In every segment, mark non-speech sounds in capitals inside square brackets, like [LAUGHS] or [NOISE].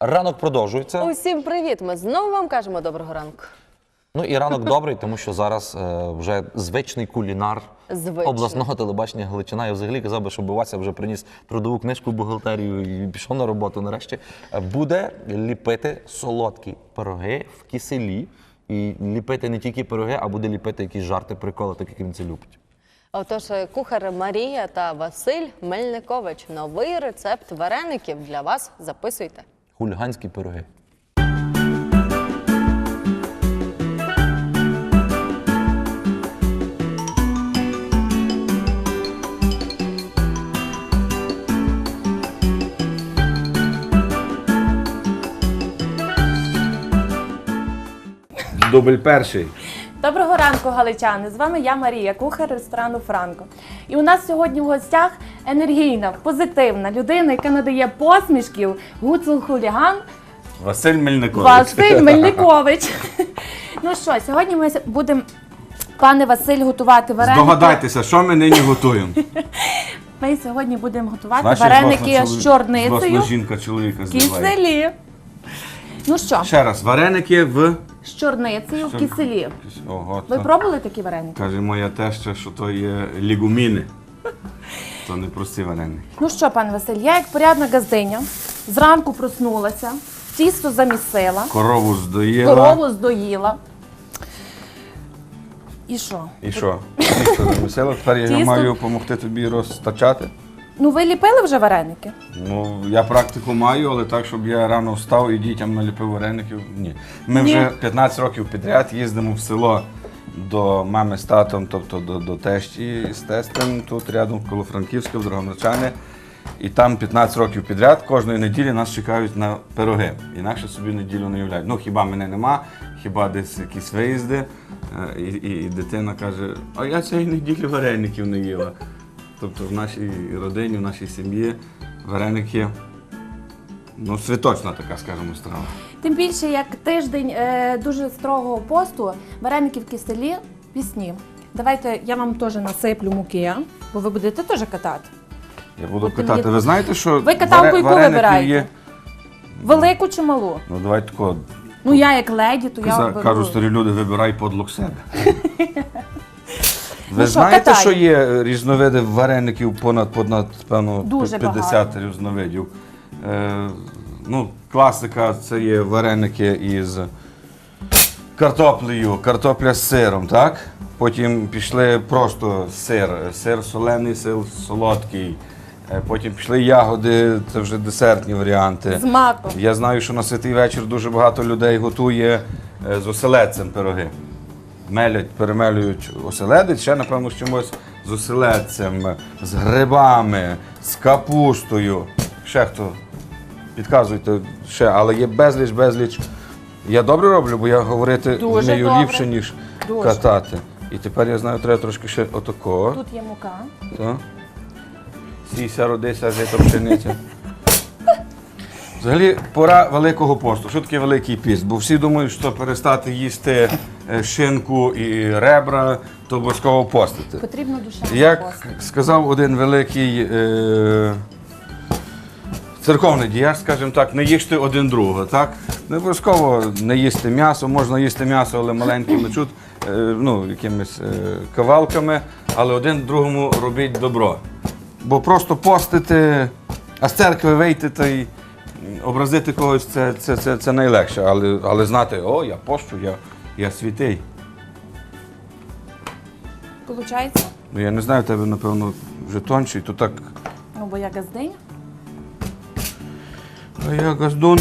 Ранок продовжується. Усім привіт! Ми знову вам кажемо доброго ранку. Ну і ранок добрий, тому що зараз е, вже звичний кулінар Звичний. обласного телебачення Галичина. Я взагалі казав би, щоб Вася вже приніс трудову книжку бухгалтерію і пішов на роботу нарешті. Е, Буде ліпити солодкі пироги в киселі. І ліпити не тільки пироги, а буде ліпити якісь жарти, приколи, так як він це любить. Отож, е, кухар Марія та Василь Мельникович. Новий рецепт вареників для вас записуйте. Хуліганські пироги. Дубль перший. Доброго ранку, галичани! З вами я Марія, кухар ресторану Франко. І у нас сьогодні в гостях енергійна, позитивна людина, яка надає посмішків, гуцул хуліган Василь Мельникович. Василь [LAUGHS] Мельникович. [LAUGHS] Ну що, сьогодні ми будемо, пане Василь, готувати вареники. Здогадайтеся, що ми нині готуємо. [LAUGHS] Ми сьогодні будемо готувати Значить, вареники власна з чорницею Власна жінка чоловіка киселі. Ну що, Ще раз, вареники в... з чорницею в киселі. Ого, Ви то- пробували такі вареники? Каже моя теща, що то є лігуміни. То не прості вареники. Ну що, пане Василь, я як порядна газдиня зранку проснулася, тісто замісила, Корову здоїла. корову здоїла. І що? І що? Тісто замісила, тепер я Тісто. маю допомогти тобі розтачати. Ну ви ліпили вже вареники? Ну, я практику маю, але так, щоб я рано встав і дітям наліпив вареників. Ні. Ми Ні. вже 15 років підряд їздимо в село до мами з татом, тобто до, до тещі з тестем, тут рядом коло Франківська, в Дрогомичани. І там 15 років підряд кожної неділі нас чекають на пироги. Інакше собі неділю не уявляють. Ну хіба мене нема, хіба десь якісь виїзди. Е, І, і, і дитина каже: а я цієї неділі вареників не їла. Тобто в нашій родині, в нашій сім'ї вареники ну, святочна така, скажімо, страва. Тим більше, як тиждень е, дуже строгого посту, вареники в киселі пісні. Давайте я вам теж насиплю муки, бо ви будете теж катати. Я буду Потім питати, є- ви знаєте, що Ви каталку яку вареників вибираєте? є. Велику чи малу? Ну давайте тако. Ну я як леді, то я Каза- беру. Кажуть старі люди, вибирай подлог себе. [LAUGHS] Ви Ну що, знаєте, катай. що є різновиди вареників понад, понад певно, Дуже 50 різновидів. Е, ну, класика це є вареники із картоплею, картопля з сиром, так? Потім пішли просто сир, сир солений, сир солодкий. Е, Потім пішли ягоди, це вже десертні варіанти. З маком. Я знаю, що на святий вечір дуже багато людей готує е, з оселедцем пироги. Мелять, перемелюють оселедець, ще, напевно, з чимось з оселедцем, з грибами, з капустою. Ще хто? Підказуйте ще, але є безліч, безліч. Я добре роблю, бо я говорити Дуже вмію добре. ліпше, ніж Дуже. катати. І тепер я знаю, треба трошки ще отако. Тут є мука. Так. Сійся, родися, жито пшениця. Взагалі, пора Великого посту. Що таке Великий піст? Бо всі думають, що перестати їсти е, шинку і ребра, то обов'язково постити. Потрібно душа. Як сказав один великий е- церковний діяч, скажімо так, не їжте один другого. Так? Не обов'язково не їсти м'ясо, можна їсти м'ясо, але маленькими чут, е, ну, якимись е, кавалками, але один другому робіть добро. Бо просто постити, а з церкви вийти та й образити когось це, це, це, це найлегше. Але, але знати, о, я пощу, я, я святий. Получається? Ну я не знаю, в тебе, напевно, вже тонший, то так. Ну, бо я газдиня. А я газдун.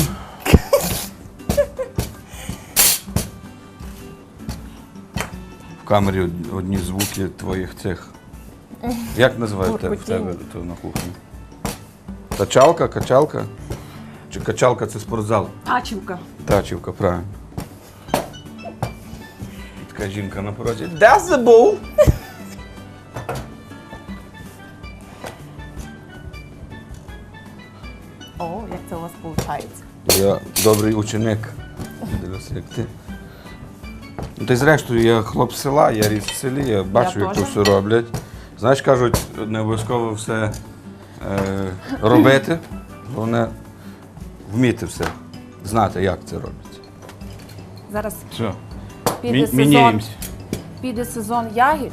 В камері одні звуки твоїх цих. Як називають в тебе на кухні? Качалка, качалка? Чи качалка це спортзал? Тачівка. Тачівка, правильно. Така жінка на порозі. Де забув? О, як це у вас виходить? Я добрий ученик. Дивися, як ти. Ну, й зрештою, я хлоп з села, я ріс в селі, я бачу, Я як то теж. все роблять. Знаєш, кажуть, не обов'язково все е, робити, головне вміти все. знати, як це робиться. Зараз Все. піде Мі- сезон, міняємося. піде сезон ягід.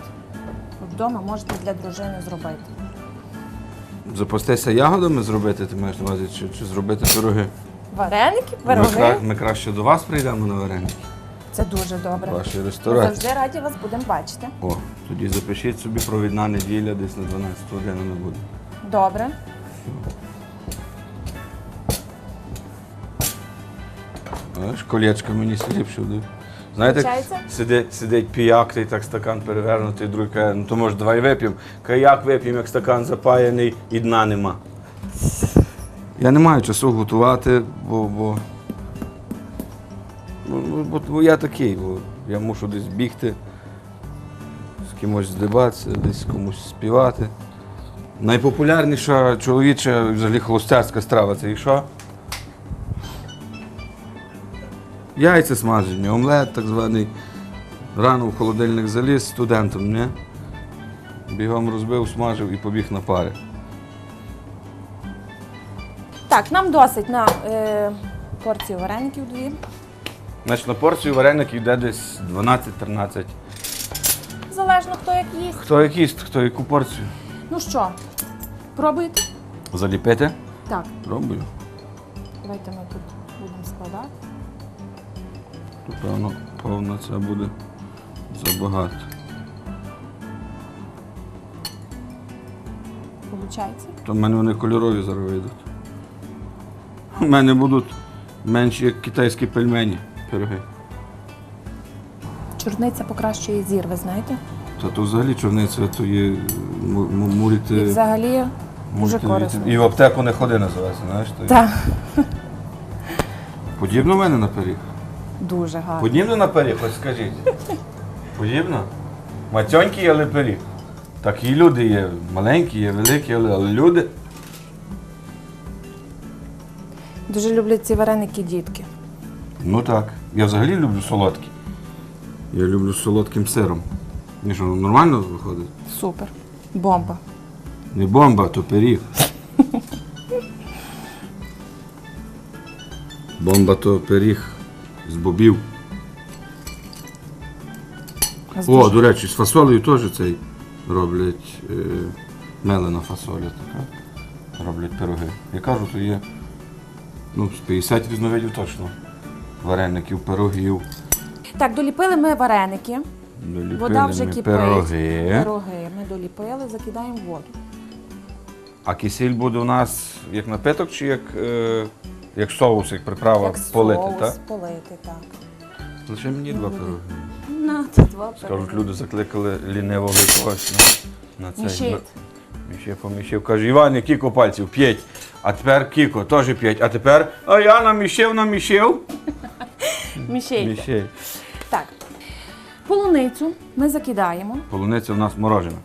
Вдома можете для дружини зробити. Запастися ягодами зробити, ти маєш на увазі, чи, чи зробити пироги? Вареники, Ми, пироги. ми краще до вас прийдемо на вареники. Це дуже добре. Ваші Ми ресторації. завжди раді вас будемо бачити. О, тоді запишіть собі провідна неділя десь на 12 годину не буде. Добре. Знаєш, колечко мені ліпше буде. Знаєте, сидить, сидить піяк, той так стакан перевернутий, другий каже, ну то може давай вип'ємо. Каже, як вип'ємо, як стакан запаяний і дна нема. Я не маю часу готувати, бо, бо, ну, ну, бо, бо я такий, бо я мушу десь бігти, з кимось здибатися, десь комусь співати. Найпопулярніша чоловіча взагалі холостяцька страва це і що? Яйця смажені, омлет так званий. Рано в холодильник заліз студентом, не? Бігом розбив, смажив і побіг на пари. Так, нам досить на е, порцію вареників дві. Значить, на порцію вареників йде десь 12-13. Залежно хто як їсть. Хто як їсть, хто яку порцію? Ну що, пробуєте? Заліпити? Так, Пробую. давайте ми тут будемо складати. Певно, повна це буде забагато. Получається? То в мене вони кольорові зараз вийдуть. У мене будуть менші, як китайські пельмені, пироги. Чорниця покращує зір, ви знаєте? Та то взагалі чорниця, то є му- му- мурити. І взагалі дуже корисно. І в аптеку не ходи називається, знаєш? то є. Так, Подібно в мене на пиріг? Дуже гарно. Подібно на пиріг, хоч скажіть. [LAUGHS] Подібно? Матьонький, але пиріг. Так і люди є маленькі, є великі, але, але люди. Дуже люблять ці вареники дітки. Ну так. Я взагалі люблю солодкі. Я люблю з солодким сиром. Ні, що, нормально виходить? Супер. Бомба. Не бомба, то пиріг. [LAUGHS] Бомба то пиріг з бобів. О, до речі, з фасолею теж цей роблять е, мелена фасоля така. Роблять пироги. Я кажу, то є ну, з 50 різновидів точно. Вареників, пирогів. Так, доліпили ми вареники. Доліпили Вода вже ми кипить. пироги. Пироги ми доліпили, закидаємо воду. А кисіль буде у нас як напиток чи як, е, як соус, як приправа Як полити, соус так? полити, так. Лише мені два пироги. На, це два Скажуть, люди закликали лінивого когось на, на цей. Мішить. Міще поміщив. Каже, Іван, кілько пальців? П'ять. А тепер кіко, теж п'ять. А тепер, а я наміщив, наміщив. [LAUGHS] Мішейте. Міщей. Так. Полуницю ми закидаємо. Полуниця у нас морожена.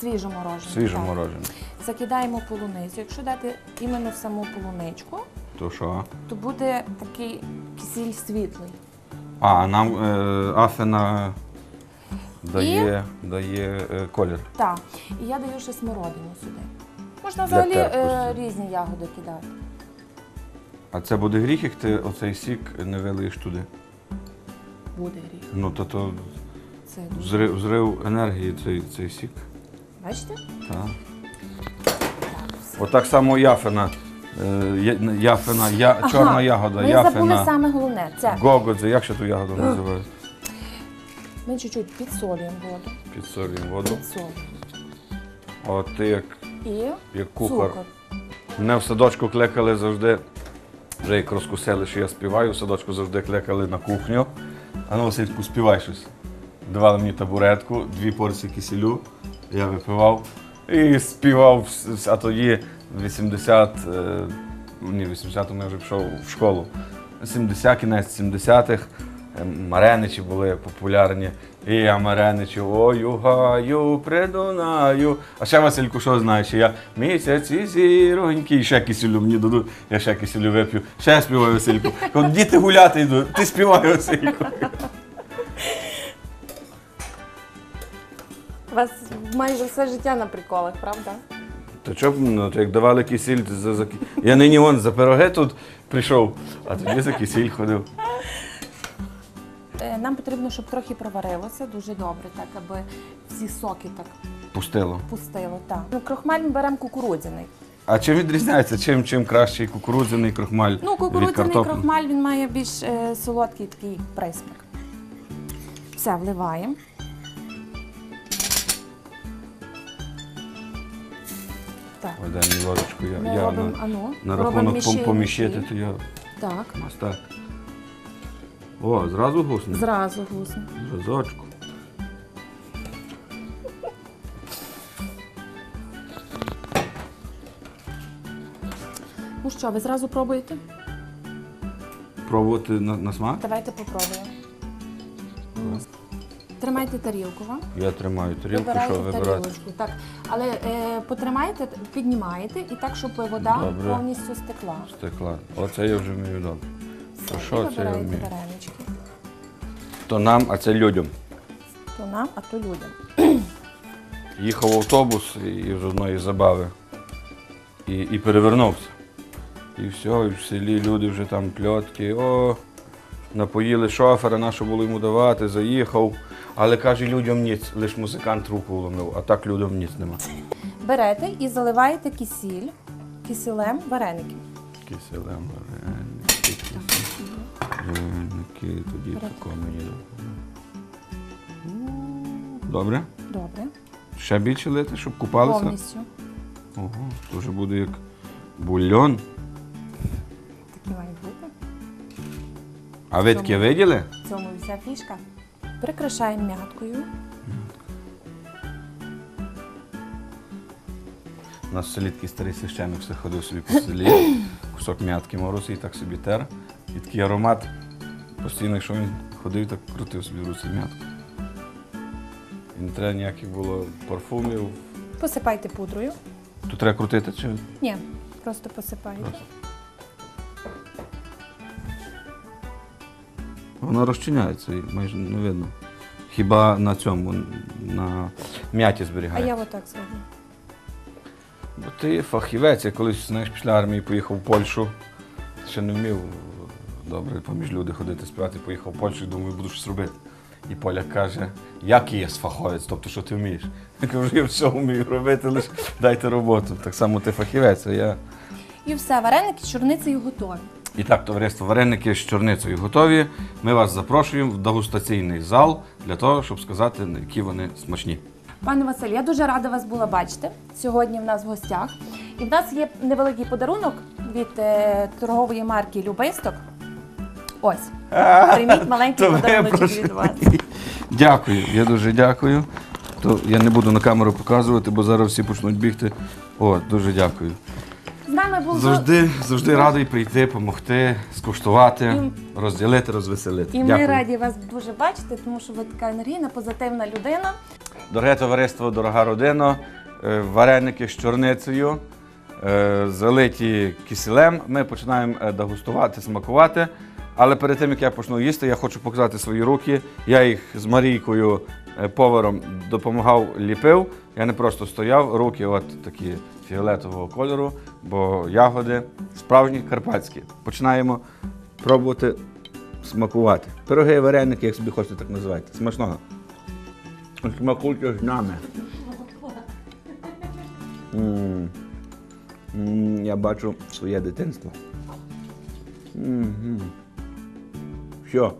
Свіжо морожене. Свіжо так. морожена. Закидаємо полуницю. Якщо дати іменно в саму полуничку, То що? то буде такий кисіль світлий. А, нам е, афена дає, дає е, колір. Так. І я даю ще смородину сюди. Можна Для взагалі е, терпкості. різні ягоди кидати. А це буде гріх, як ти оцей сік не вилиєш туди. Буде гріх. Ну, то, то Це дуже. взрив, взрив енергії цей, цей сік. Бачите? Так. Так, все. Отак само яфина. Е, я- яфина, я, Ага, чорна ягода, Ми забули яфина. саме головне. Це Гогодзе, як ще ту ягоду називають? ми чуть-чуть підсолюємо воду. Підсолюємо воду. Підсолюємо. От ти як, І як кухар. цукор. Мене в садочку кликали завжди, вже як розкусили, що я співаю, в садочку завжди кликали на кухню. А ну, Васильку, співай щось. Давали мені табуретку, дві порції кисілю, я випивав і співав, вс- вс- а тоді 80, е, ні, 80-му я вже пішов в школу. 70, кінець 70-х, е, Мареничі були популярні. І я Мареничу, ою гаю, придунаю. А ще Васильку, що знаєш, я місяці зіронькі, і ще кисілю мені дадуть, я ще кисілю вип'ю, ще співаю Васильку. Кажу, діти гуляти йдуть, ти співай Васильку. У вас майже все життя на приколах, правда? То що, б, ну, то як давали кисіль, за, за... я нині вон за пироги тут прийшов, а тоді за кисіль ходив. Е, Нам потрібно, щоб трохи проварилося дуже добре, так аби всі соки так Пустило. пустило. Так. Ну, крохмаль ми беремо кукурудзяний. А чим відрізняється? Чим, чим кращий кукурудзяний крохмаль Ну, від кукурудзяний картоплі? крохмаль він має більш е, солодкий такий присмак. Все, вливаємо. Так. Ой, дай мені ложечку, я, Ми я робимо, на, ану, на робимо рахунок міші- поміщити, то я Так, ось так. О, зразу гусне? зразу гусно. Разочку. Ну що, ви зразу пробуєте? Пробувати на, на смак? Давайте попробуємо. Тримайте тарілку вам. Я тримаю тарілку, Вибирайте що вибирати. тарілочку. Так. Але е, потримайте, піднімаєте і так, щоб вода Добре. повністю стекла. Стекла. Оце я вже вмію добре. Все, То і що це я вибираєте вмію? варенички. То нам, а це людям. То нам, а то людям. Їхав автобус і з одної забави. І, і перевернувся. І все, і в селі люди вже там пльотки. О, напоїли шофера, на що було йому давати, заїхав. Але каже, людям ніц, лише музикант руку вломив, а так людям ніц нема. Берете і заливаєте кисіль, киселем вареники. Киселем, вареники, вареники, тоді тако мені. Добре? Добре. Ще більше лити, щоб купалися? Повністю. Ого, то вже буде як бульйон. Такі мають бути. А ви таке виділи? В цьому вся фішка. Прикрашаємо мяткою. У нас в селі такий старий священник все ходив собі по селі, [COUGHS] кусок м'ятки морозив і так собі тер. І такий аромат постійно, якщо він ходив, так крутив собі в руці м'ятку. І не треба ніяких було парфумів. Посипайте пудрою. Тут треба крутити чи? Ні, просто посипайте. Просто. Воно розчиняється і майже не видно. Хіба на цьому, на м'яті А зберігається. я отак зроблю. Бо ти фахівець, я колись знаєш, після армії поїхав в Польщу. Ще не вмів добре поміж люди ходити співати, поїхав в Польщу і думаю, буду щось робити. І поляк каже, як є фаховець, тобто що ти вмієш? Я кажу, я все вмію робити, лише дайте роботу. Так само ти фахівець, а я. І все, вареники з чорницею готові. І так, товариство вареники з чорницею готові. Ми вас запрошуємо в дегустаційний зал для того, щоб сказати, які вони смачні. Пане Василь, я дуже рада вас була бачити сьогодні в нас в гостях. І в нас є невеликий подарунок від е, торгової марки Любисток. Ось. [LAUGHS] Прийміть маленький подарунок від вас. Дякую, я дуже дякую. То я не буду на камеру показувати, бо зараз всі почнуть бігти. О, дуже дякую. З був Завжди, завжди радий прийти, допомогти, скуштувати, розділити, розвеселити. і ми Дякую. раді вас дуже бачити, тому що ви така енергійна, позитивна людина. Дороге товариство, дорога родина, е, вареники з чорницею, е, залиті киселем. Ми починаємо е, дегустувати, смакувати. Але перед тим, як я почну їсти, я хочу показати свої руки. Я їх з Марійкою, поваром, допомагав ліпив. Я не просто стояв, руки от такі фіолетового кольору, бо ягоди справжні карпатські. Починаємо пробувати смакувати. Пироги, вареники, як собі хочете, так називайте. Смачного. Смакуйте з нами. М. М, Я бачу своє дитинство. Мгм. Що?